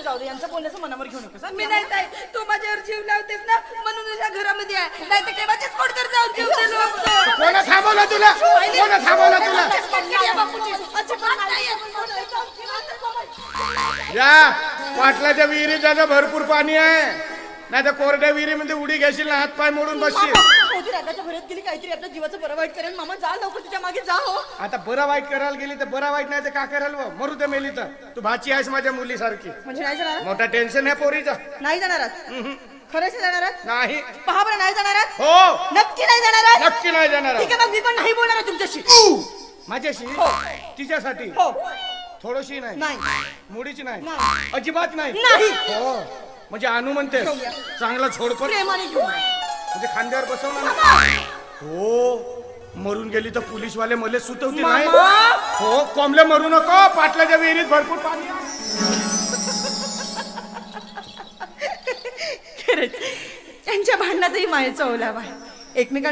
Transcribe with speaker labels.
Speaker 1: तू जाऊ दे यांचं बोलण्याचं मनावर घेऊ नकोस
Speaker 2: मी नाही ताई तू माझ्यावर जीव लावतेस ना म्हणून तुझ्या घरामध्ये आहे. नाही तर केव्हाचीच कोण तर जाऊन जीव दिलो असतो.
Speaker 3: कोण थांबवलं तुला? कोण थांबवलं तुला? या पाटलाच्या विहिरीत भरपूर पाणी आहे. नाही तर कोरड्या विहिरीमध्ये उडी घेशील ना हात पाय मोडून बसशील.
Speaker 1: होती रागाच्या भरत गेली काहीतरी आपल्या जीवाचं बरं वाईट करेल. मामा जा लवकर तुझ्या मागे जा हो.
Speaker 3: आता बरं वाईट करायला गेली तर बरं वाईट नाही तर का करायला बुवा? मरू दे मेली तर. तू भाची आहेस माझ्या मुलीसारखी.
Speaker 1: म्हणजे नाही जाणार?
Speaker 3: मोठा टेन्शन आहे पोरीचा.
Speaker 1: नाही जाणार आहात? खरंच नाही जाणार आहात?
Speaker 3: नाही.
Speaker 1: पहा बरं नाही जाणार आहात?
Speaker 3: हो.
Speaker 1: नक्की नाही जाणार आहात?
Speaker 3: नक्की नाही जाणार
Speaker 1: ठीक आहे मग मी पण नाही बोलणार आहे तुमच्याशी.
Speaker 3: माझ्याशी? तिच्यासाठी?
Speaker 1: हो.
Speaker 3: थोडीशी नाही.
Speaker 1: नाही.
Speaker 3: मुडीची नाही.
Speaker 1: नाही.
Speaker 3: अजिबात नाही.
Speaker 1: नाही.
Speaker 3: हो. म्हणजे आणू म्हणते
Speaker 1: घेऊया.
Speaker 3: चांगला छोडकर
Speaker 1: प्रेमाने घेऊन
Speaker 3: म्हणजे खांद्यावर बसवलं ना हो मरून गेली तर पोलीसवाले मले सुतवतील नाही! हो कोंबले मरू नको पाटलाच्या विहिरीत भरपूर पाणी आहे.
Speaker 1: खरंच त्यांच्या भांडणातही मायेचा ओलावा आहे एकमेकांना